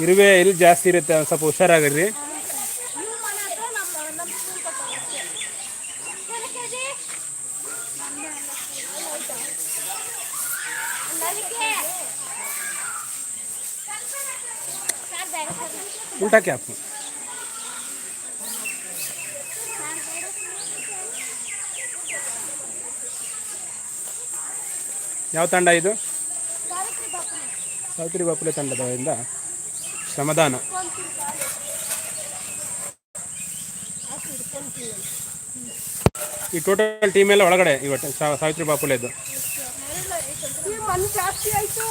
ಇರುವೆ ಇಲ್ಲಿ ಜಾಸ್ತಿ ಇರುತ್ತೆ ಒಂದು ಸ್ವಲ್ಪ ಹುಷಾರಾಗಿರ್ರಿ. ಉಲ್ಟಾ ಕ್ಯಾಪ್ ಯಾವ ತಂಡ ಇದು? ಸಾವಿತ್ರಿ ಬಾಪುಲೆ ತಂಡದಿಂದ ಶ್ರಮದಾನ ಈ ಟೋಟಲ್ ಟೀಮ್ ಎಲ್ಲ ಒಳಗಡೆ ಇವತ್ತು ಸಾವಿತ್ರಿ ಬಾಪುಲೆ ಮಣ್ಣು ಜಾಸ್ತಿ ಆಯ್ತು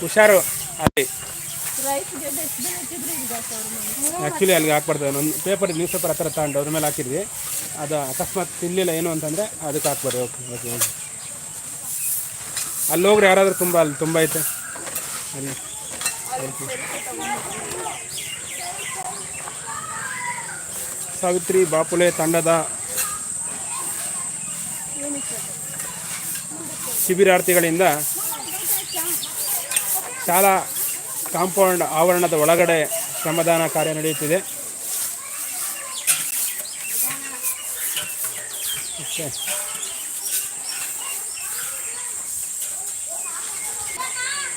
ಹುಷಾರು, ಅಲ್ಲಿ. ಆ್ಯಕ್ಚುಲಿ ಅಲ್ಲಿಗೆ ಹಾಕ್ಬಾರ್ದು. ಒಂದು ಪೇಪರ್ ನ್ಯೂಸ್ ಪೇಪರ್ ಹತ್ರ ತಗೊಂಡು ಅದ್ರ ಮೇಲೆ ಹಾಕಿದ್ವಿ. ಅದು ಅಕಸ್ಮಾತ್ ತಿನ್ನಲಿಲ್ಲ ಏನು ಅಂತಂದರೆ ಅದಕ್ಕೆ ಹಾಕ್ಬಾರ್ದು. ಓಕೆ ಓಕೆ ಓಕೆ ಅಲ್ಲಿ ಹೋಗ್ರಿ, ಯಾರಾದರೂ ತುಂಬ, ಅಲ್ಲಿ ತುಂಬ ಐತೆ. ಸಾವಿತ್ರಿ ಬಾಪುಲೆ ತಂಡದ ಶಿಬಿರಾರ್ಥಿಗಳಿಂದ ಶಾಲಾ ಕಾಂಪೌಂಡ್ ಆವರಣದ ಒಳಗಡೆ ಶ್ರಮದಾನ ಕಾರ್ಯ ನಡೆಯುತ್ತಿದೆ.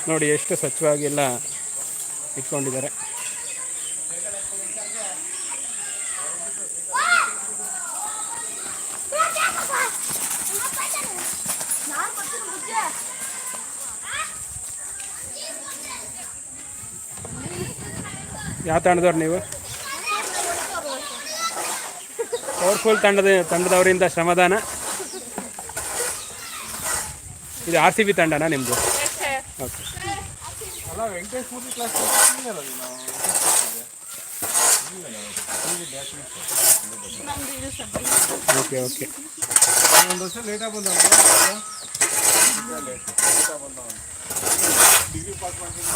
ನೋಡಿ ಎಷ್ಟು ಸ್ವಚ್ಛವಾಗಿ ಎಲ್ಲ ಇಟ್ಕೊಂಡಿದ್ದಾರೆ. ಯಾವ ತಂಡದವ್ರು ನೀವು? ಪವರ್ಫುಲ್ ತಂಡದ ತಂಡದವರಿಂದ ಶ್ರಮದಾನ? ಇದು ಆರ್ ಸಿ ಬಿ ತಂಡನಾ ನಿಮ್ಮದು ಓಕೆ ಅಲ್ಲ ವೆಂಕಟೇಶ್ ಮೂರ್ತಿ ಕ್ಲಾಸ್ ಅಲ್ಲ ನೀನು ಓಕೆ ಓಕೆ ಒಂದು ವರ್ಷ ಲೇಟಾಗಿ ಬಂದ ಡಿಗ್ರಿ ಪಾಸ್ ಮಾಡ್ಕೊಂಡು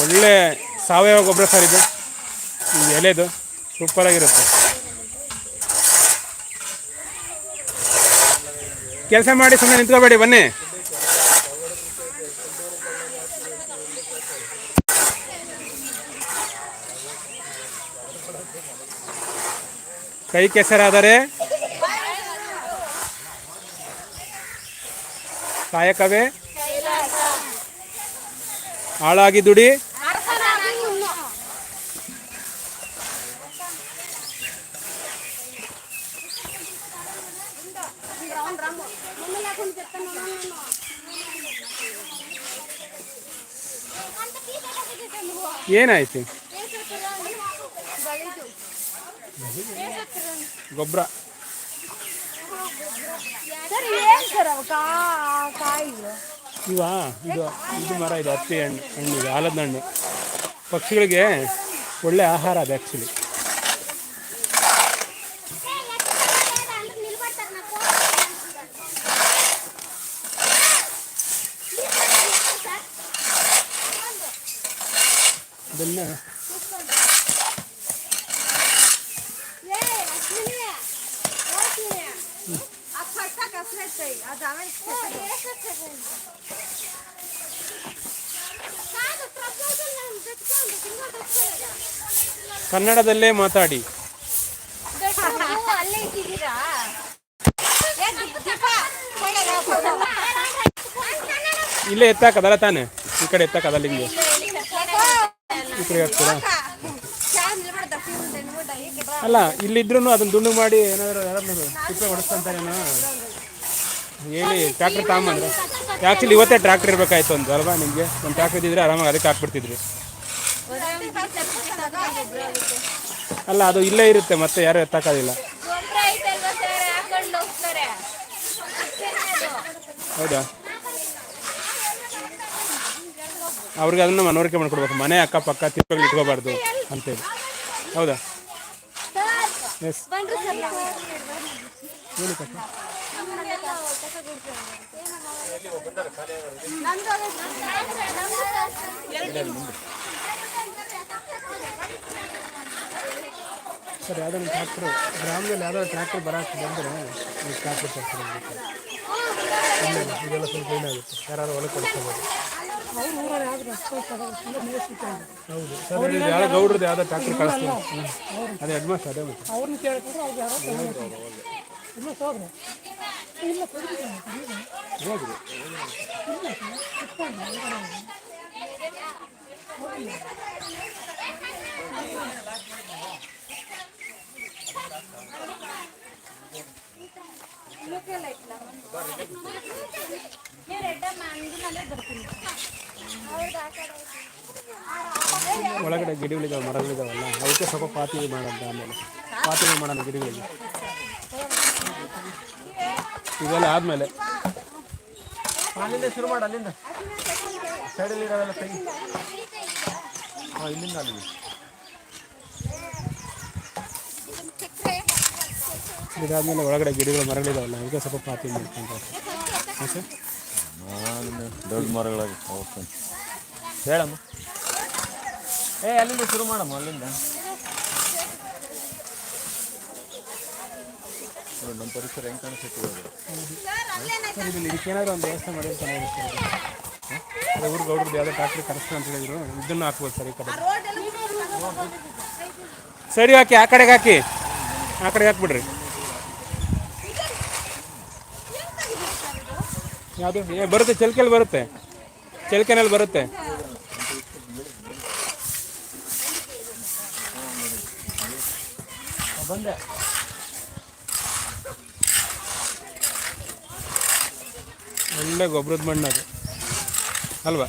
ಒಳ್ಳೆ ಸಾವಯವ ಗೊಬ್ಬರ ಸರ್ ಇದು. ಈ ಎಲೆದು. ಸೂಪರಾಗಿರುತ್ತೆ ಕೆಲಸ ಮಾಡಿ ಸುಮ್ಮನೆ ನಿಂತ್ಕೋಬೇಡಿ ಬನ್ನಿ. ಕೈ ಕೆಸರಾದರೆ ಕಾಯಕವೇ? ಹಾಳಾಗಿ ದುಡಿ. ಏನಾಯ್ತು? ಗೊಬ್ಬರ. ಇವಾ. ಇದು ಇದು ಮರ ಇದೆ ಹತ್ತಿ ಹಣ್ಣು ಹಣ್ಣು ಇದೆ ಆಲದ ಹಣ್ಣು. ಪಕ್ಷಿಗಳಿಗೆ ಒಳ್ಳೆ ಆಹಾರ ಅದು ಆ್ಯಕ್ಚುಲಿ ಅದನ್ನು ಕನ್ನಡದಲ್ಲೇ ಮಾತಾಡಿ. ಇಲ್ಲೇ ಎತ್ತಾಕದಲ್ಲ ತಾನೆ? ಈ ಕಡೆ ಎತ್ತಾಕದಲ್ಲ ಹಿಂಗೆ. ಈ ಕಡೆ ಹಾಕ್ತೀರಾ? ಅಲ್ಲ ಇಲ್ಲಿದ್ರೂ ಅದನ್ನ ದುಂಡು ಮಾಡಿ ಏನಾದ್ರು ಯಾರು ಹೊಡಿಸ್ತಂತಾರೇನೋ ಹೇಳಿ ಟ್ರ್ಯಾಕ್ಟರ್ ತಗೊಂಬಂದ್ರೆ. ಆ್ಯಕ್ಚುಲಿ ಇವತ್ತೇ ಟ್ರ್ಯಾಕ್ಟರ್ ಇರಬೇಕಾಯ್ತು ಒಂದು ಅಲ್ವಾ ನಿಮಗೆ? ಒಂದು ಟ್ರ್ಯಾಕ್ಟರ್ ಇದ್ದಿದ್ರೆ ಆರಾಮಾಗಿ ಅದಕ್ಕೆ ಹಾಕ್ಬಿಡ್ತಿದ್ರಿ. ಅಲ್ಲ ಅದು ಇಲ್ಲೇ ಇರುತ್ತೆ ಮತ್ತೆ ಯಾರು ಎತ್ತಾಕೋದಿಲ್ಲ ಹೌದಾ? ಅವ್ರಿಗೆ ಅದನ್ನು ಮನವರಿಕೆ ಮಾಡ್ಕೊಡ್ಬೇಕು. ಮನೆ ಅಕ್ಕಪಕ್ಕ ತಿಪ್ಪಲ್ಲಿ ಇಟ್ಕೋಬಾರ್ದು ಅಂತೇಳಿ. ಹೌದಾ? ಎಸ್ ಹೇಳಿ ಸರ್ ಯಾವುದೋ ಟ್ರ್ಯಾಕ್ಟ್ರು ಗ್ರಾಮದಲ್ಲಿ ಯಾವುದೋ ಟ್ರ್ಯಾಕ್ಟರ್ ಬರೋಕ್ಕೆ ಬಂದರೆ ಈ ಟ್ರ್ಯಾಕ್ಟರ್ ಸರ್ ಇದೆಲ್ಲ ಸ್ವಲ್ಪ ಏನಾಗುತ್ತೆ ಯಾರು ಒಳಗೆ ಹೌದು. ಸರ್ ಇದು ಯಾವುದೋ ಗೌಡ್ರದ್ದು ಯಾವುದೋ ಟ್ರ್ಯಾಕ್ಟ್ರ್ ಕಳಿಸ್ತೀನಿ ಅದೇ ಅದು ಅದೇ ಅವ್ರನ್ನ ಕೇಳ್ಕೊಂಡ್ರೆ ಅವ್ರು ಯಾರೋ ತಗೊಂಡು ಇಲ್ಲ ಹೋದ್ರೆ ಇಲ್ಲ ಕೊಡ್ತೀನಿ ಹೋಗ್ರಿ ಒಳಗಡೆ ಗಿಡಗಳಿದಾವೆ ಮರಗಳಿದಾವಲ್ಲ ಅವಕ್ಕೆ ಸ್ವಲ್ಪ ಪಾತಿ ಮಾಡೋಣ ಆಮೇಲೆ ಪಾತಿಗಳು ಮಾಡೋಣ ಗಿಡಗಳಿಗೆ ಇದೆಲ್ಲ ಆದಮೇಲೆ. ಅಲ್ಲಿಂದ ಶುರು ಮಾಡು ಅಲ್ಲಿಂದ. ಸೈಡಲ್ಲಿ ಇರೋವೆಲ್ಲ ತೆಗಿ. ಹಾಂ ಇಲ್ಲಿಂದ ಅಲ್ಲಿ. ಇದಾದ್ಮೇಲೆ ಒಳಗಡೆ ಗಿಡಗಳು ಮರಗಳಿದಾವಲ್ಲ ಅದಕ್ಕೆ ಸ್ವಲ್ಪ ಪಾತಿ ಮಾಡ್ಕೊಂಡು ಹಾಂ ಸರ್? ದೊಡ್ಡ ಮರಗಳಾಗಿ ಹೋಗ್ತಾನೆ. ಹೇಳಮ್ಮ. ಏ ಅಲ್ಲಿಂದ ಶುರು ಮಾಡಮ್ಮ ಅಲ್ಲಿಂದ. ನೋಡು, ನಮ್ಮ ಪರಿಸರ ಹೆಂಗೆ ಕಾಣಿಸುತ್ತೆ ಇವಾಗ? ಸರ್ ಇದನ್ನು ಇದಕ್ಕೇನಾದ್ರು ಒಂದು ವ್ಯವಸ್ಥೆ ಮಾಡಿದ್ರೆ ಚೆನ್ನಾಗಿರುತ್ತೆ? ಅದೇ ಊರು ಗೌಡ್ರದ್ದು ಯಾವುದೋ ಟ್ಯಾಕ್ಟ್ರಿ ಕರೆಸ್ತು ಅಂತ ಹೇಳಿದ್ರು. ಇದನ್ನು ಹಾಕ್ಬೋದು ಸರ್ ಈ ಕಡೆ. ಸರಿ ಹಾಕಿ ಆ ಕಡೆಗೆ ಹಾಕಿ. ಆ ಕಡೆಗೆ ಹಾಕ್ಬಿಡ್ರಿ. ಯಾವುದು? ಏ ಬರುತ್ತೆ ಚಲ್ಕೆಯಲ್ಲಿ ಬರುತ್ತೆ. ಚಲ್ಕೆನಲ್ಲಿ ಬರುತ್ತೆ. ಬಂದೆ. ಒಳ್ಳೆ ಗೊಬ್ಬರದ ಮಣ್ಣು ಅದು. ಅಲ್ವಾ?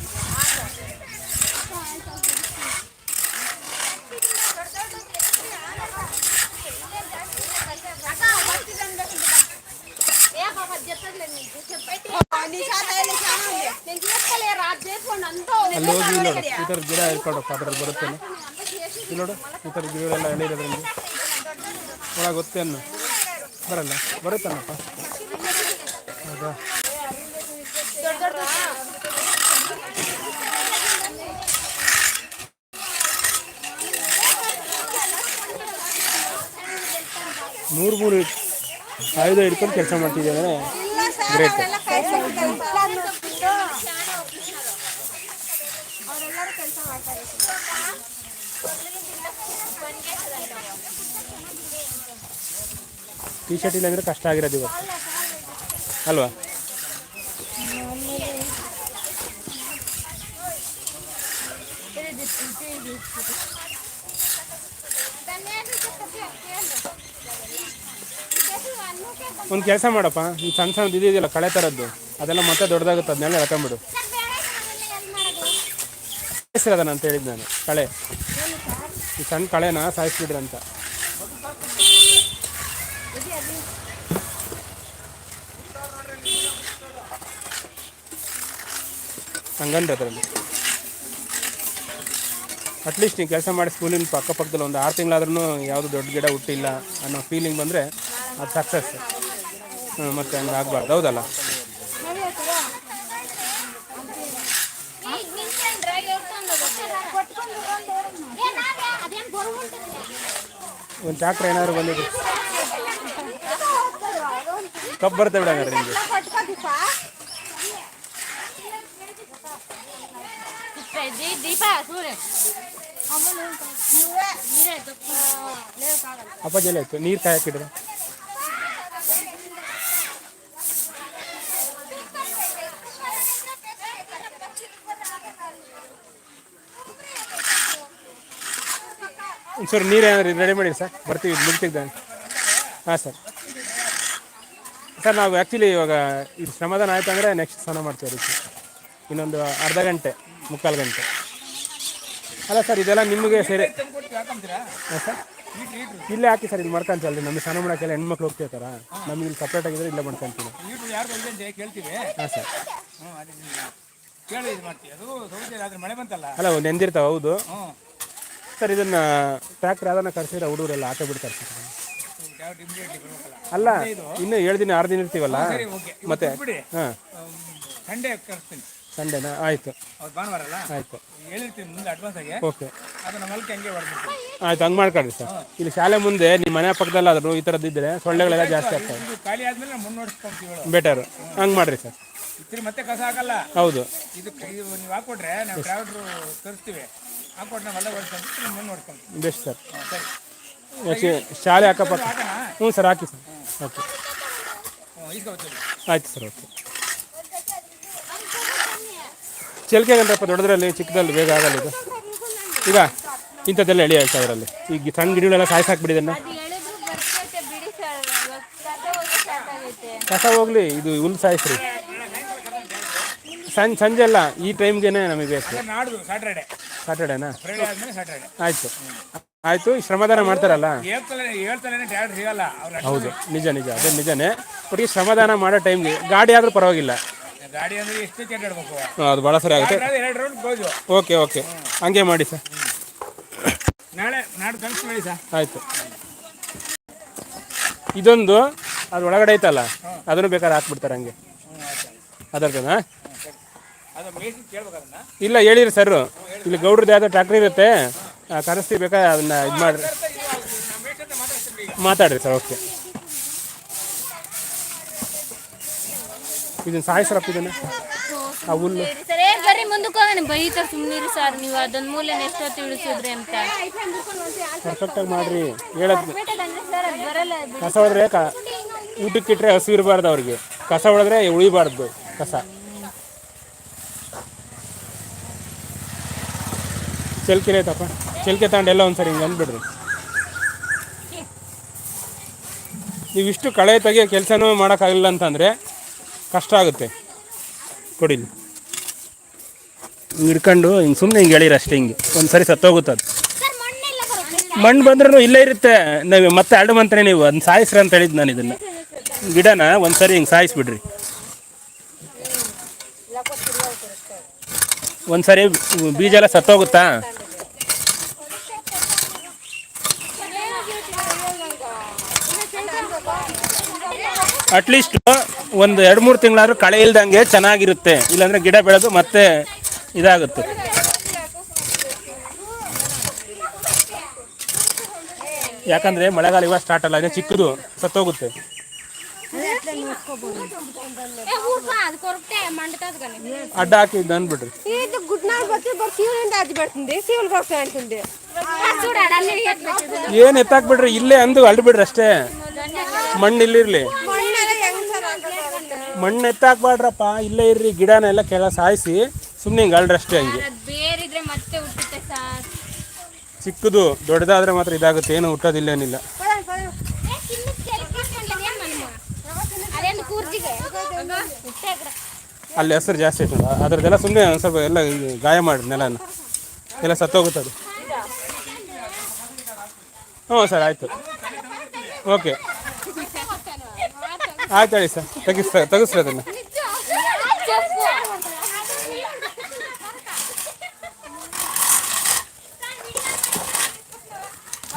ಅಲ್ಲಿ ಹೋಗಿ ನೋಡು. ಈ ಥರ ಗಿಡ ಇಟ್ಕೊಡಪ್ಪ ಅದ್ರಲ್ಲಿ ಬರುತ್ತೆ ನೋಡು, ಈ ಥರ ಗಿಡಗಳೆಲ್ಲ ಎಳಿರೋದ್ರಲ್ಲಿ. ಒಳಗೆ ಗೊತ್ತೇನು ಬರಲ್ಲ ಬರುತ್ತಣ್ಣಪ್ಪ ಹೌದಾ? ಮೂರು ಮೂರು ಆಯುಧ ಹಿಡ್ಕೊಂಡು ಕೆಲಸ ಮಾಡ್ತಿದ್ದೇವೆ. ಗ್ರೇಟ್ ಟಿ ಶರ್ಟ್ ಇಲ್ಲ ಅಂದರೆ ಕಷ್ಟ ಆಗಿರೋದು ಇವತ್ತು. ಅಲ್ವಾ? ಒಂದು ಕೆಲಸ ಮಾಡಪ್ಪ. ಈ ಸಣ್ಣ ಸಣ್ಣದು ಇದೆಯಲ್ಲ, ಕಳೆ ಥರದ್ದು ಅದೆಲ್ಲ ಮತ್ತೆ ದೊಡ್ಡದಾಗುತ್ತೆ ಅದನ್ನೆಲ್ಲ ಎಳ್ಕೊಂಬಿಡು. ಸಾಯಿಸಿರೋದನ್ನ ಅಂತ ಹೇಳಿದ್ದು ನಾನು, ಕಳೆ. ಈ ಸಣ್ಣ ಕಳೆನ ಸಾಯಿಸ್ಬಿಡ್ರಿ ಅಂತ. ಅದರಲ್ಲಿ. ಅಟ್ಲೀಸ್ಟ್ ನೀವು ಕೆಲಸ ಮಾಡಿ ಸ್ಕೂಲಿನ ಪಕ್ಕಪಕ್ಕದಲ್ಲಿ ಒಂದು ಆರು ತಿಂಗಳಾದ್ರೂ ಯಾವುದು ದೊಡ್ಡ ಗಿಡ ಹುಟ್ಟಿಲ್ಲ ಅನ್ನೋ ಫೀಲಿಂಗ್ ಬಂದರೆ ಅದು ಸಕ್ಸಸ್ ಮತ್ತೆ ಹಂಗೆ ಆಗಬಾರ್ದು ಹೌದಲ್ಲ ಒಂದು ಟ್ಯಾಕ್ಟ್ರ್ ಏನಾದ್ರು ಬಂದಿದೆ ಕಬ್ಬು ಬರುತ್ತೆ ಬಿಡ ಹಂಗಾದ್ರೆ ನಿಮಗೆ ದೀಪ ಸೂರ್ಯ ಅಪ್ಪಾಜಿ ಎಲ್ಲ ಇತ್ತು ನೀರು ಕಾಯಕ್ಕಿಡ್ರೆ ಸರ್ ನೀರು ಏನಾದ್ರು ರೆಡಿ ಮಾಡಿ ಸರ್. ಬರ್ತೀವಿ ಮುಗ್ತಿದ್ದ ಹಾಂ ಸರ್. ಸರ್ ನಾವು ಆ್ಯಕ್ಚುಲಿ ಇವಾಗ ಇದು ಶ್ರಮದಾನ ಆಯ್ತು ಅಂದರೆ ನೆಕ್ಸ್ಟ್ ಸ್ನಾನ ಮಾಡ್ತೀವಿ ಅದಕ್ಕೆ. ಇನ್ನೊಂದು ಅರ್ಧ ಗಂಟೆ ಮುಕ್ಕಾಲು ಗಂಟೆ. ಅಲ್ಲ ಸರ್ ಇದೆಲ್ಲ ನಿಮಗೆ ಸೇರಿ ಹಾಂ ಸರ್. ಇಲ್ಲೇ ಹಾಕಿ ಸರ್ ಇಲ್ಲಿ ಮಾಡ್ಕೊಂತಲ್ರಿ ನಮಗೆ ಸ್ನಾನ ಮಾಡೋಕ್ಕೆಲ್ಲ ಹೆಣ್ಮಕ್ಳು ಹೋಗ್ತಿರ್ತಾರ ನಮಗೆ ಇಲ್ಲಿ ಸಪ್ರೇಟ್ ಆಗಿದ್ರೆ ಇಲ್ಲೇ ಮಾಡ್ಕೊಂತೀವಿ ಹಾಂ ಸರ್. ಹ್ಞೂ ಕೇಳಿ ಇದು ಮಾಡ್ತೀವಿ. ಅದು ಸೌಜನ್ಯ ಮಳೆ ಬಂತಲ್ಲ? ಅಲ್ಲ ನೆಂದಿರ್ತಾವೆ ಹೌದು. ಸರ್ ಇದನ್ನು ಟ್ರ್ಯಾಕ್ಟರ್ ಯಾವ್ದನ್ನ ಕರ್ಸಿದ್ರೆ ಹುಡುಗರೆಲ್ಲ ಆಟ ಬಿಡ್ತಾರೆ ಸರ್ ಅಲ್ಲ ಇನ್ನು ಏಳು ದಿನ ಆರು ದಿನ ಇರ್ತೀವಲ್ಲ? ಮತ್ತೆ ಹಾಂ. ಸಂಡೇ ಸಂಡೇನಾ? ಆಯಿತು. ಅವ್ರು ಭಾನುವಾರ ಅಲ್ಲ? ಆಯಿತು. ಹೇಳಿರ್ತೀನಿ ಮುಂದೆ ಅಡ್ವಾನ್ಸ್ ಆಗಿ. ಓಕೆ. ಅದು ನಮ್ಮ ಹೊಲಕ್ಕೆ ಹಂಗೆ ಆಯ್ತು ಹಂಗೆ ಮಾಡ್ಕೊಳ್ರಿ ಸರ್. ಇಲ್ಲಿ ಶಾಲೆ ಮುಂದೆ ನಿಮ್ಮ ಮನೆ ಪಕ್ಕದಲ್ಲಾದರೂ ಈ ಥರದ್ದು ಇದ್ದರೆ ಸೊಳ್ಳೆಗಳೆಲ್ಲ ಜಾಸ್ತಿ ಆಗ್ತವೆ. ಇದು ಖಾಲಿ ಆದ್ಮೇಲೆ ನಾವು ಮುನ್ನೋಡಿಸ್ಕೊಂತೀವಿ ಹೇಳು ಬೆಟರ್ ಹಂಗೆ ಮಾಡಿರಿ ಸರ್. ಇತ್ತಿರಿ ಮತ್ತೆ ಕಸ ಹಾಕಲ್ಲ. ಹೌದು. ಇದು ಇದು ನೀವು ಹಾಕೊಟ್ರೆ ನಾವು ಟ್ರಾವೆಲ್ರು ತರಿಸ್ತೀವಿ ಬೆಸ್ಟ್ ಸರ್. ಓಕೆ ಶಾಲೆ ಅಕ್ಕಪಕ್ಕ. ಹ್ಞೂ ಸರ್ ಹಾಕಿ ಸರ್ ಓಕೆ ಆಯ್ತು ಸರ್ ಓಕೆ ಚಲಿಕೆ ಗಂಟಪ್ಪ ದೊಡ್ಡದ್ರಲ್ಲಿ ಚಿಕ್ಕದಲ್ಲಿ ಬೇಗ ಆಗಲ್ಲ ಇದು. ಈಗ ಇಂಥದ್ದೆಲ್ಲ ಎಳಿ ಆಯ್ತಾ ಅದರಲ್ಲಿ ಈಗ ಸಣ್ಣ ಗಿಡಗಳೆಲ್ಲ ಇವಾಗ ಕಸ ಹೋಗ್ಲಿ ಇದು ಹುಲ್ಲು ಸಾಯಿಸ್ರಿ. ಸಂಜೆ ಸಂಜೆ ಅಲ್ಲ ಈ ಟೈಮ್ಗೆನೆ ನಮಗೆ ಬೇಕು. ಅದೇ ನಾಡ್ದು ಸ್ಯಾಟರ್ಡೆ ಸಾಟರ್ಡೇನಾ ಫ್ರೈಡೆ ಆದ್ಮೇಲೆ ಸ್ಯಾಟರ್ಡೆ ಆಯಿತು. ಆಯಿತು ಶ್ರಮದಾನ ಮಾಡ್ತಾರಲ್ಲ? ಸಿಗಲ್ಲ. ಅವ್ರ ಹೌದು ನಿಜ ನಿಜ ಅದೇ ನಿಜನೇ. ಒಟ್ಟಿಗೆ ಶ್ರಮದಾನ ಮಾಡೋ ಟೈಮ್ಗೆ ಗಾಡಿ ಆದರೂ ಪರವಾಗಿಲ್ಲ. ಗಾಡಿ ಅಂದ್ರೆ ಎಷ್ಟು ಕೆಟ್ಟಾಡ್ಬೇಕು ಹ್ಮ್, ಅದು ಭಾಳ ಸರಿ ಆಗುತ್ತೆ. ಎರಡು ರೌಂಡ್ ಗೋಜು. Okay okay. ಹಂಗೆ ಮಾಡಿ ಸರ್. ನಾಳೆ ಸರ್. ಆಯಿತು. ಇದೊಂದು ಅದ್ರ ಒಳಗಡೆ ಐತಲ್ಲ ಅದನ್ನು ಬೇಕಾದ್ರೆ ಹಾಕ್ಬಿಡ್ತಾರೆ ಹಂಗೆ. ಅದರ್ದನಾ ಅದು ಮೇಯ್ಸಿ ಕೇಳ್ಬೇಕು ಅದನ್ನ ಇಲ್ಲ ಹೇಳಿರಿ ಸರ್ ಇಲ್ಲಿ ಗೌಡ್ರದ್ದು ಯಾವ್ದೋ ಟ್ರ್ಯಾಕ್ಟರ್ ಇರುತ್ತೆ. ಆ, ಕರೆಸ್ತಿ ಬೇಕಾ ಅದನ್ನ ಇದು ಮಾಡಿರಿ. ಮಾತಾಡ್ರಿ ಸರ್ ಓಕೆ ಇದನ್ನ ಸಾಯಿಸ್ರಪ್ಪ ಇದನ್ನ. ಆ ಹುಲ್ಲು. ಸರ್ ಏ ಬರ್ರಿ ಮುಂದಕ್ಕೆ ಹೋಗೋಣ. ಬೈತಾರೆ ಸುಮ್ಮನಿರಿ ಸರ್ ನೀವು ಅದೊಂದು ಮೂಲೆನ ಎಷ್ಟೊತ್ತು ಇಳಿಸಿದ್ರಿ ಅಂತ. ಪರ್ಫೆಕ್ಟಾಗಿ ಮಾಡಿರಿ. ಹೇಳೋದು ಸರ್ ಬರಲ್ಲ ಕಸ ಹೊಡೆದ್ರೆ ಕ ಊಟಕ್ಕೆ ಇಟ್ಟರೆ ಹಸು ಇರಬಾರ್ದು ಅವ್ರಿಗೆ. ಕಸ ಹೊಡೆದ್ರೆ ಉಳಿಬಾರ್ದು ಕಸ. ಚೆಲ್ಕಿಲೆ ಆಯ್ತಪ್ಪ ಚೆಲ್ಕೆ ತಗೊಂಡು ಎಲ್ಲ ಒಂದ್ಸರಿ ಹಿಂಗೆ ಅಂದ್ಬಿಡ್ರಿ. ನೀವು ಇಷ್ಟು ಕಳೆ ತೆಗಿಯೋ ಕೆಲಸನೂ ಮಾಡೋಕ್ಕಾಗಲಿಲ್ಲ ಅಂತಂದರೆ ಕಷ್ಟ ಆಗುತ್ತೆ. ಕೊಡಿ ಇಲ್ಲಿ. ಹಿಂಗ್ ಹಿಡ್ಕೊಂಡು ಹಿಂಗೆ ಸುಮ್ಮನೆ ಹಿಂಗೆ ಎಳೀರಿ ಅಷ್ಟೇ ಹಿಂಗೆ. ಒಂದು ಸರಿ ಸತ್ತೋಗುತ್ತೆ ಅದು ಮಣ್ಣು ಬಂದ್ರೂ ಇಲ್ಲೇ ಇರುತ್ತೆ. ನೀವು ಮತ್ತೆ ಎರಡು ಮಂತ್ರ ನೀವು ಅದನ್ನ ಸಾಯಿಸ್ರಿ ಅಂತ ಹೇಳಿದ್ದು ನಾನು ಇದನ್ನು. ಗಿಡನ ಒಂದ್ಸರಿ ಹಿಂಗೆ ಸಾಯಿಸ್ಬಿಡ್ರಿ. ಒಂದ್ಸರಿ ಬೀಜ ಎಲ್ಲ ಸತ್ತೋಗುತ್ತಾ? ಅಟ್ಲೀಸ್ಟ್ ಒಂದು ಎರಡು ಮೂರು ತಿಂಗಳಾದ್ರೂ ಕಳೆ ಇಲ್ದಂಗೆ ಚೆನ್ನಾಗಿರುತ್ತೆ. ಇಲ್ಲಾಂದ್ರೆ ಗಿಡ ಬೆಳೆದು ಮತ್ತೆ ಇದಾಗುತ್ತೆ. ಯಾಕಂದ್ರೆ ಮಳೆಗಾಲ ಇವಾಗ ಸ್ಟಾರ್ಟ್ ಅಲ್ಲ ಅದೇ ಚಿಕ್ಕದು ಸತ್ತೋಗುತ್ತೆ. ಅಡ್ಡ ಹಾಕಿ ಅಂದ್ಬಿಡ್ರಿ ಏನ್ ಎತ್ತಾಕ್ಬಿಡ್ರಿ ಇಲ್ಲೇ ಅಂದು ಅಲ್ಬಿಡ್ರಿ ಅಷ್ಟೇ. ಮಣ್ಣು ಇಲ್ಲಿರ್ಲಿ ಮಣ್ಣೆಲ್ಲ ಹೆಂಗ್ ಸರ್ ಹಾಕೋದು? ಮಣ್ಣು ಎತ್ತಾಕ್ಬಾಡ್ರಪ್ಪ ಇಲ್ಲೇ ಇರ್ರಿ ಗಿಡನೆಲ್ಲ ಕೆಲ ಸಾಯಿಸಿ ಸುಮ್ಮನೆ ಹಿಂಗೆ ಅಲ್ರಿ ಅಷ್ಟೇ ಹಂಗೆ. ಅದು ಬೇರಿದ್ರೆ ಮತ್ತೆ ಹುಟ್ಟುತ್ತೆ ಸರ್. ಚಿಕ್ಕದು ದೊಡ್ಡದಾದ್ರೆ ಮಾತ್ರ ಇದಾಗುತ್ತೆ. ಏನು ಹುಟ್ಟೋದಿಲ್ಲ ಏನಿಲ್ಲ. ಅಲ್ಲಿ ಹೆಸರು ಜಾಸ್ತಿ ಆಯ್ತು. ಅದ್ರದ್ದೆಲ್ಲ ಸುಮ್ಮನೆ ಒಂದು ಸ್ವಲ್ಪ ಎಲ್ಲ ಗಾಯ ಮಾಡಿ ನೆಲನ. ಎಲ್ಲ ಸತ್ತೋಗುತ್ತೆ ಅದು. ಹ್ಞೂ ಸರ್ ಆಯಿತು. ಓಕೆ. ಆಯ್ತು ಹೇಳಿ ಸರ್. ತೆಗಿಸ್ತಾ ತೆಗಿಸ್ರಿ ಅದನ್ನು.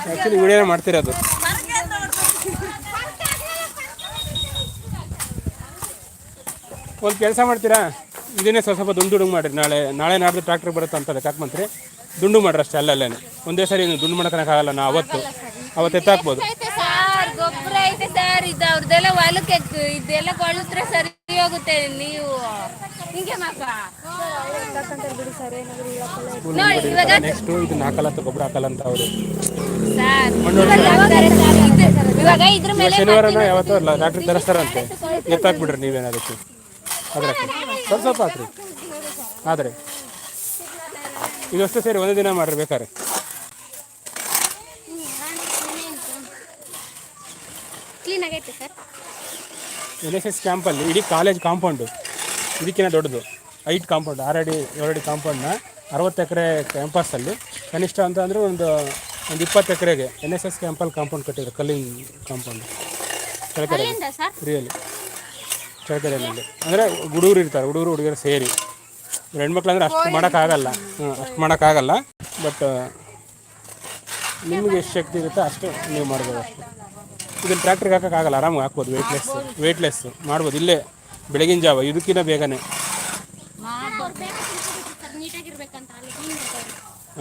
ಆ್ಯಕ್ಚುಲಿ ವಿಡಿಯೋ ಅದು? ಒಂದು ಕೆಲಸ ಮಾಡ್ತೀರಾ? ಇದನ್ನೇ ಸ್ವಲ್ಪ ಸ್ವಲ್ಪ ದುಂಡು ಮಾಡಿರಿ. ನಾಳೆ ನಾಳೆ ನಾಡ್ದು ಟ್ರ್ಯಾಕ್ಟರ್ ಬರುತ್ತೆ ಅಂತಲ್ಲ ಕಾಕ್ಮಂತ್ರಿ. ದುಂಡು ಮಾಡ್ರಿ ಅಷ್ಟೇ ಅಲ್ಲಲ್ಲೇ ಒಂದೇ ಸರಿ ದುಂಡು ಮಾಡೋಕ್ಕಾಗಲ್ಲ ನಾ ಅವತ್ತು. ಅವತ್ತು ಎತ್ತಾಕ್ಬೋದು. ಅವ್ರದ್ದೆಲ್ಲ ಹೊಲಕ್ಕೆ ಇದೆಲ್ಲ ಕೊಳಿಸ್ರೆ ಸರಿ ಹೋಗುತ್ತೆ ನೀವು. ಹಿಂಗೆ ಮಕ್ಕ ನೋಡಿ ಇವಾಗ ನೆಕ್ಸ್ಟ್ ಇದನ್ನ ಹಾಕಲ್ಲ ಅಂತ ಗೊಬ್ಬರ ಹಾಕಲ್ಲ ಅಂತ ಅವರು. ಇವಾಗ ಇದು. ಇದ್ರ ಮೇಲೆ ಯಾವತ್ತೋ ಅಲ್ಲ ತರಿಸ್ತಾರಂತೆ. ಎತ್ತಾಕ್ಬಿಡ್ರಿ ನೀವೇನಾದಕ್ಕೆ ಅದ್ರ ಸ್ವಲ್ಪ ಸ್ವಲ್ಪ ಹಾಕ್ರಿ. ಆದರೆ ಇದಷ್ಟು ಸೇರಿ ಒಂದೇ ದಿನ ಮಾಡ್ರಿ ಬೇಕಾರೆ ಸರ್. ಎನ್ ಎಸ್ ಎಸ್ ಕ್ಯಾಂಪಲ್ಲಿ ಇಡೀ ಕಾಲೇಜ್ ಕಾಂಪೌಂಡು. ಇದಕ್ಕಿಂತ ದೊಡ್ಡದು. ಐಟ್ ಕಾಂಪೌಂಡ್ ಆರಡಿ ಅಡಿ ಕಾಂಪೌಂಡ್ನ ಅರವತ್ತು ಎಕರೆ ಕ್ಯಾಂಪಸ್ಸಲ್ಲಿ. ಕನಿಷ್ಠ ಅಂತ ಅಂದರೆ ಒಂದು ಒಂದು ಇಪ್ಪತ್ತು ಎಕರೆಗೆ ಎನ್ ಎಸ್ ಎಸ್ ಕ್ಯಾಂಪಲ್ಲಿ ಕಾಂಪೌಂಡ್ ಕಟ್ಟಿದ್ರು ಕಲ್ಲಿನ ಕಾಂಪೌಂಡ್. ಚಳಕೆರೆ ರಿಯಲಿ. ಚಳಕೆರೆಯಲ್ಲಿ ಅಂದರೆ ಹುಡುಗರು ಇರ್ತಾರೆ ಹುಡುಗರು ಹುಡುಗರು ಸೇರಿ. ಹೆಣ್ಮಕ್ಳು ಅಂದರೆ ಅಷ್ಟು ಮಾಡೋಕ್ಕಾಗಲ್ಲ. ಹ್ಞೂ ಅಷ್ಟು ಮಾಡೋಕ್ಕಾಗಲ್ಲ. ಬಟ್ ನಿಮಗೆ ಎಷ್ಟು ಶಕ್ತಿ ಇರುತ್ತೆ ಅಷ್ಟು ನೀವು ಮಾಡ್ಬೋದು ಅಷ್ಟು. ಇದನ್ನು ಟ್ರ್ಯಾಕ್ಟ್ರಿಗೆ ಹಾಕೋಕ್ಕಾಗಲ್ಲ ಆರಾಮಾಗಿ ಹಾಕ್ಬೋದು ವೆಯ್ಟ್ಲೆಸ್ ವೆಯ್ಟ್ಲೆಸ್ ಮಾಡ್ಬೋದು. ಇಲ್ಲೇ ಬೆಳಗಿನ ಜಾವ ಇದಕ್ಕಿಂತ ಬೇಗನೆ.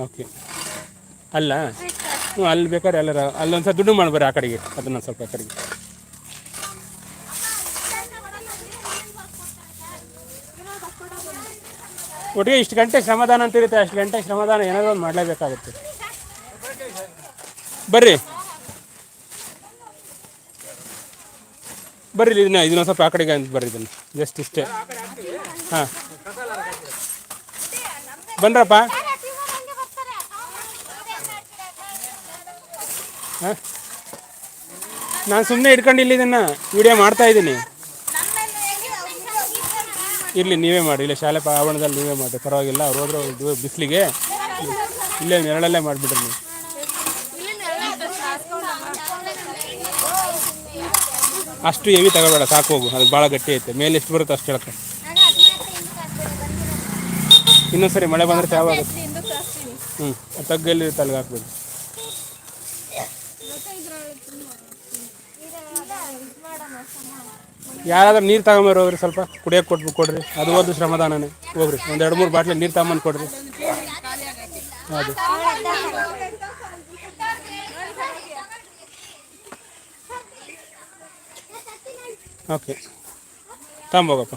ಓಕೆ ಅಲ್ಲ? ಹ್ಞೂ ಅಲ್ಲಿ ಬೇಕಾದ್ರೆ ಎಲ್ಲರ ಅಲ್ಲೊಂದು ಸ್ವಲ್ಪ ದುಡ್ಡು ಮಾಡ್ಬಾರಿ ಆ ಕಡೆಗೆ ಅದನ್ನು ಸ್ವಲ್ಪ ಆ ಕಡೆಗೆ. ಒಟ್ಟಿಗೆ ಇಷ್ಟು ಗಂಟೆ ಶ್ರಮದಾನ ಅಂತ ಇರುತ್ತೆ ಅಷ್ಟು ಗಂಟೆ ಶ್ರಮದಾನ ಏನಾದರೂ ಒಂದು ಮಾಡಲೇಬೇಕಾಗುತ್ತೆ. ಬರ್ರಿ. ಬರ್ರಿ ಇದನ್ನ ಇದನ್ನ ಸ್ವಲ್ಪ ಆ ಕಡೆಗೆ ಅಂತ ಬರ್ರಿ ಇದನ್ನು. ಜಸ್ಟ್ ಇಷ್ಟೇ. ಹಾಂ. ಬನ್ರಪ್ಪ ಹಾಂ. ನಾನು ಸುಮ್ಮನೆ ಇಟ್ಕೊಂಡು ಇಲ್ಲಿ ಇದನ್ನು. ವಿಡಿಯೋ ಮಾಡ್ತಾ ಇದ್ದೀನಿ. ಇರಲಿ, ನೀವೇ ಮಾಡಿ. ಇಲ್ಲ, ಶಾಲೆ ಆವರಣದಲ್ಲಿ ನೀವೇ ಮಾಡಿ. ಪರವಾಗಿಲ್ಲ, ಅವ್ರು ಹೋದ್ರೆ ಬಿಸಿಲಿಗೆ. ಇಲ್ಲೇ, ನೆರಳಲ್ಲೇ ಮಾಡಿಬಿಡ್ರಿ ನೀವು. ಅಷ್ಟು ಹೆವಿ ತಗೋಬೇಡ ಸಾಕು ಹೋಗು, ಅದು ಭಾಳ ಗಟ್ಟಿ ಐತೆ. ಮೇಲೆ ಎಷ್ಟು ಬರುತ್ತೆ ಅಷ್ಟು ಹೇಳಕ್ಕೆ. ಇನ್ನೊಂದು ಸರಿ ಮಳೆ ಬಂದರೆ ಯಾವಾಗ ಹ್ಞೂ ತಗ್ಗಲ್ಲಿ ತಲೆಗೆ ಹಾಕ್ಬೇಕು ಯಾರಾದ್ರೂ ನೀರು ತಗೊಂಬರ್ ಹೋಗ್ರಿ ಸ್ವಲ್ಪ ಕುಡಿಯೋಕೆ ಕೊಟ್ಬಿಟ್ಟು ಕೊಡ್ರಿ. ಅದು ಒಂದು ಶ್ರಮದಾನನೇ. ಹೋಗ್ರಿ ಒಂದು ಎರಡು ಮೂರು ಬಾಟ್ಲಿ ನೀರು ತಗೊಂಬಂದು ಕೊಡ್ರಿ. ಅದು ಓಕೆ. ತಗೊಂಬೋಗಪ್ಪ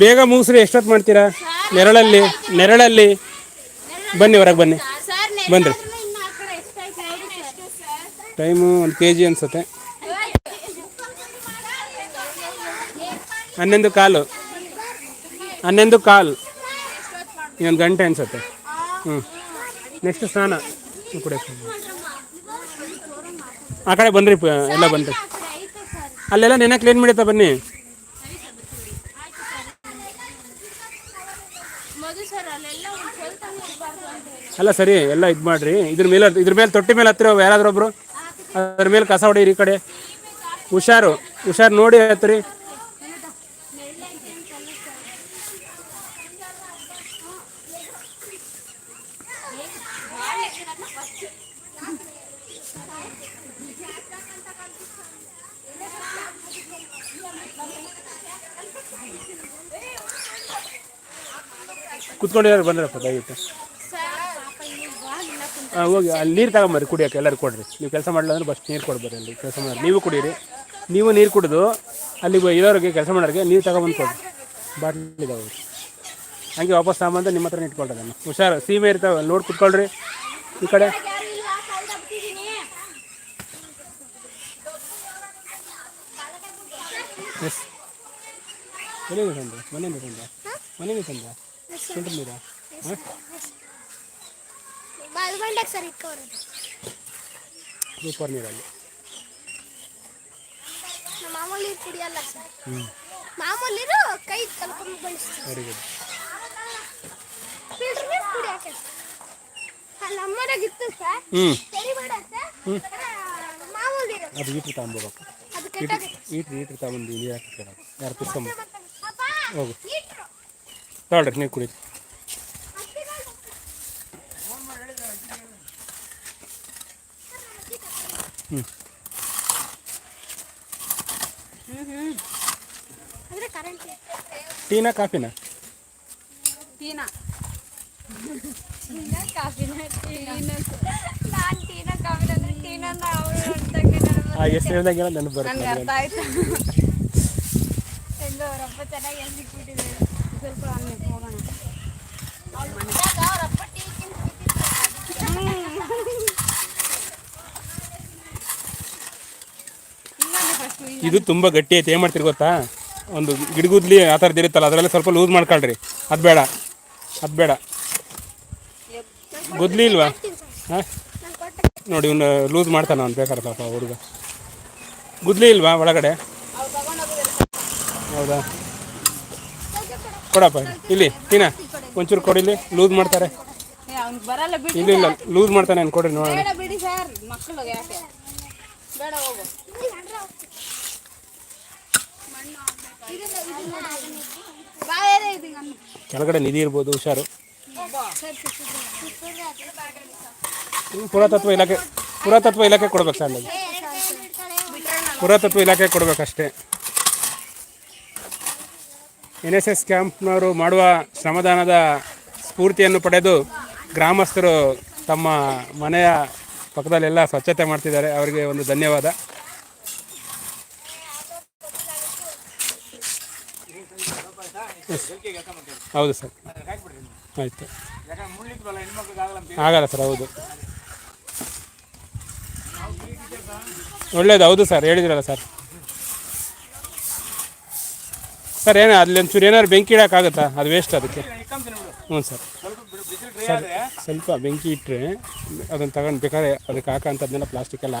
ಬೇಗ ಮುಗಿಸ್ರಿ, ಎಷ್ಟೊತ್ತು ಮಾಡ್ತೀರಾ? ನೆರಳಲ್ಲಿ ನೆರಳಲ್ಲಿ. ಬನ್ನಿ ಹೊರಗೆ ಬನ್ನಿ. ಬನ್ನಿರಿ ಟೈಮು ಒಂದು ಕೆ ಜಿ ಅನಿಸುತ್ತೆ. ಹನ್ನೊಂದು ಕಾಲು. ಹನ್ನೊಂದು ಕಾಲು. ಇನ್ನೊಂದು ಗಂಟೆ ಅನಿಸುತ್ತೆ. ಹ್ಞೂ ನೆಕ್ಸ್ಟ್ ಸ್ನಾನ. ಕಡೆ ಆ ಕಡೆ ಬನ್ನಿರಿ ಪ- ಎಲ್ಲ ಬನ್ನಿರಿ ಅಲ್ಲೆಲ್ಲ ನೆನೆ ಕ್ಲೀನ್ ಮಾಡಿತ್ತ ಬನ್ನಿ. ಅಲ್ಲ ಸರಿ ಎಲ್ಲ ಇದು ಮಾಡಿರಿ. ಇದ್ರ ಮೇಲೆ ಇದ್ರ ಮೇಲೆ ತೊಟ್ಟಿ ಮೇಲೆ ಹತ್ತಿರ ಯಾರಾದ್ರೂ ಒಬ್ರು? ಅದ್ರ ಮೇಲೆ ಕಸ ಹೊಡೀರಿ ಈ ಕಡೆ. ಹುಷಾರು ಹುಷಾರು ನೋಡಿ ಹತ್ತಿರಿ. ಕುತ್ಕೊಂಡಿದ್ದಾರೆ ಬಂದ್ರಪ್ಪ, ದಯವಿಟ್ಟು. ಹಾಂ ಹೋಗಿ ಅಲ್ಲಿ ನೀರು ತಗೊಂಬರ್ರಿ ಕುಡಿಯೋಕೆ ಎಲ್ಲರೂ ಕೊಡ್ರಿ. ನೀವು ಕೆಲಸ ಮಾಡಲ್ಲ ಅಂದ್ರೆ ಬಸ್ ನೀರು ಕೊಡ್ಬರ್ರಿ ಅಲ್ಲಿ, ಕೆಲಸ ಮಾಡಿ ನೀವು ಕುಡೀರಿ. ನೀವು ನೀರು ಕುಡಿದು ಅಲ್ಲಿ ಇರೋರಿಗೆ ಕೆಲಸ ಮಾಡೋರಿಗೆ ನೀರು ತಗೊಂಬಂದು ಕೊಡ್ರಿ. ಬಾಟ್ಲಿ ಇದಾವೆ ಹಂಗೆ ವಾಪಸ್ ತಗೊಂಬಂದು ನಿಮ್ಮ ಹತ್ರ ಇಟ್ಕೊಳ್ರಿ ಅದನ್ನು. ಹುಷಾರು, ಸೀಮೆ ಇರ್ತಾವೆ ನೋಡಿ ಕುತ್ಕೊಳ್ರಿ. ಈ ಕಡೆ ಎಸ್ ಎಲ್ಲಿಂದ ತಂದೆ ಮನೆಯಿಂದ ತಂದ. ಮನೆಯಿಂದ ತಂದ. ಸೆಂಟ್ರ್ ನೀರ ಸೂಪರ್ ನೀರಲ್ಲಿ ಮಾಮೂಲಿ ಕುಡಿಯಲ್ಲ ಸರ್. ಮಾಮೂಲಿ ಕೈ ಕಲ್ಕೊಂಡು ಬಳಸ್ತೀವಿ. ವೆರಿ ಗುಡ್ ಫಿಲ್ಟರ್ ನೀರು ಕುಡಿಯೋಕೆ. ಅಲ್ಲಿ ನಮ್ಮನೆಗೆ ಇತ್ತು ಸರ್. ಹ್ಞೂ ಸರಿ ಮಾಡತ್ತೆ ಮಾಮೂಲಿ ಅದು ಈಟ್ರ್ ಕೆಟ್ಟಾಗುತ್ತೆ ಈಟ್ರ್ ಈಟ್ರ್ ತಗೊಂಡು ನೀರು ಹಾಕಿ ಯಾರು ಅಪ್ಪ ಹೋಗು. ತಗೊಳ್ರಿ ನೀರು ಕುಡಿ. ಹ್ಞೂ ಅಂದ್ರೆ ಕರೆಂಟ್ ಟೀನಾ ಕಾಫಿನಾ? ಟೀನಾ. ಟೀನಾ ಕಾಫಿನ ಟೀನಾ. ನಾನು ಟೀನಾ ಕಾಫಿನ ಅಂದ್ರೆ ಟೀನಾ ಅವಳು ಅಂತಂಗೆ ಆ ಎಷ್ಟು ಹೇಳ್ದಂಗೆಲ್ಲ ನೆನಪು ಬರುತ್ತೆ ಇದು ತುಂಬ ಗಟ್ಟಿ ಐತೆ. ಏನು ಮಾಡ್ತೀರಿ ಗೊತ್ತಾ? ಒಂದು ಗಿಡಗುದ್ಲಿ ಆ ಥರದ್ದು ಇರುತ್ತಲ್ಲ ಅದರಲ್ಲಿ ಸ್ವಲ್ಪ ಲೂಸ್ ಮಾಡ್ಕೊಳ್ರಿ. ಅದು ಬೇಡ. ಅದು ಬೇಡ. ಗುದ್ಲಿ ಇಲ್ವಾ? ಹಾಂ? ನೋಡಿ, ಇವನು ಲೂಸ್ ಮಾಡ್ತಾನೆ ಅವ್ನು ಬೇಕಾರೆ ಪಾಪ ಹುಡುಗ. ಗುದ್ಲಿ ಇಲ್ವಾ ಒಳಗಡೆ? ಹೌದಾ? ಕೊಡಪ್ಪ ಇಲ್ಲಿ ತಿನ್ನ ಒಂಚೂರು ಕೊಡಿಲಿ ಲೂಸ್ ಮಾಡ್ತಾರೆ. ಇಲ್ಲಿ ಇಲ್ಲ ಲೂಸ್ ಮಾಡ್ತಾನೆ ಅನ್ಕೊಡ್ರಿ ಕೊಡ್ರಿ ನೋಡೋಣ ಕೆಳಗಡೆ ನಿಧಿ ಇರ್ಬೋದು ಹುಷಾರು. ಪುರಾತತ್ವ ಇಲಾಖೆ ಪುರಾತತ್ವ ಇಲಾಖೆ ಕೊಡ್ಬೇಕು ಸರ್. ಪುರಾತತ್ವ ಇಲಾಖೆ ಕೊಡ್ಬೇಕಷ್ಟೇ. ಎನ್ ಎಸ್ ಎಸ್ ಕ್ಯಾಂಪ್ನವರು ಮಾಡುವ ಶ್ರಮದಾನದ ಸ್ಫೂರ್ತಿಯನ್ನು ಪಡೆದು ಗ್ರಾಮಸ್ಥರು ತಮ್ಮ ಮನೆಯ ಪಕ್ಕದಲ್ಲೆಲ್ಲ ಸ್ವಚ್ಛತೆ ಮಾಡ್ತಿದ್ದಾರೆ. ಅವರಿಗೆ ಒಂದು ಧನ್ಯವಾದ. ಹೌದು ಸರ್. ಆಯಿತು. ಆಗಲ್ಲ ಸರ್, ಹೌದು. ಒಳ್ಳೇದು, ಹೌದು ಸರ್, ಹೇಳಿದ್ರಲ್ಲ ಸರ್. ಸರ್, ಏನು, ಅಲ್ಲಿ ಒಂಚೂರು ಏನಾದ್ರು ಬೆಂಕಿ ಇಡೋಕ್ಕಾಗುತ್ತಾ ಅದು ವೇಸ್ಟ್ ಅದಕ್ಕೆ. ಹ್ಞೂ ಸರ್. ಸರ್ ಸ್ವಲ್ಪ ಬೆಂಕಿ ಇಟ್ಟರೆ ಅದನ್ನು ತಗೊಂಡು ಬೇಕಾದ್ರೆ ಅದಕ್ಕೆ ಹಾಕೋಂಥದ್ದನ್ನೆಲ್ಲ ಪ್ಲಾಸ್ಟಿಕ್ ಎಲ್ಲ